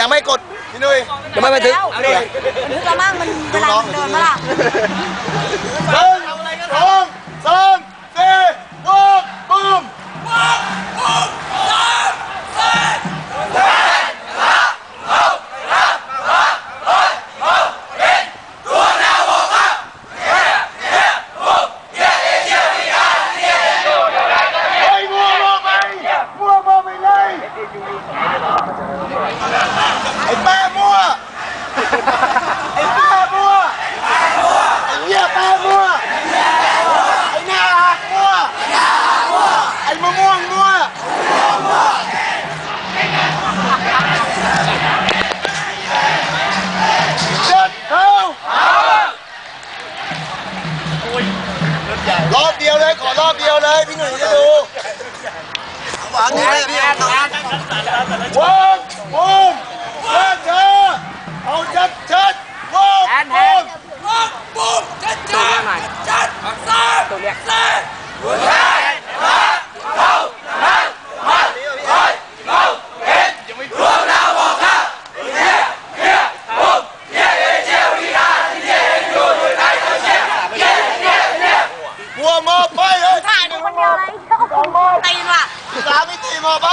ยังไม่กดพี่นุ้ยยังไม่ไปถึงแล้วเอาดิ มันนึกแล้มั่งมันเวลาเดินมาละ ไอ้แป้มั่ว ไอ้แป้มั่ว ไอ้เหี้ยแป้มั่ว ไอ้หน้าหักมั่ว ไอ้มะม่วงมั่วเจ็ดเท้ารอบเดียวเลย ขอรอบเดียวเลย พี่หนุ่ยจะดู หวังนี่เลยพี่แอนวาง มอไปเลยถ่ายดูคนเดียวเลยตีนว่ะสามิติมอไป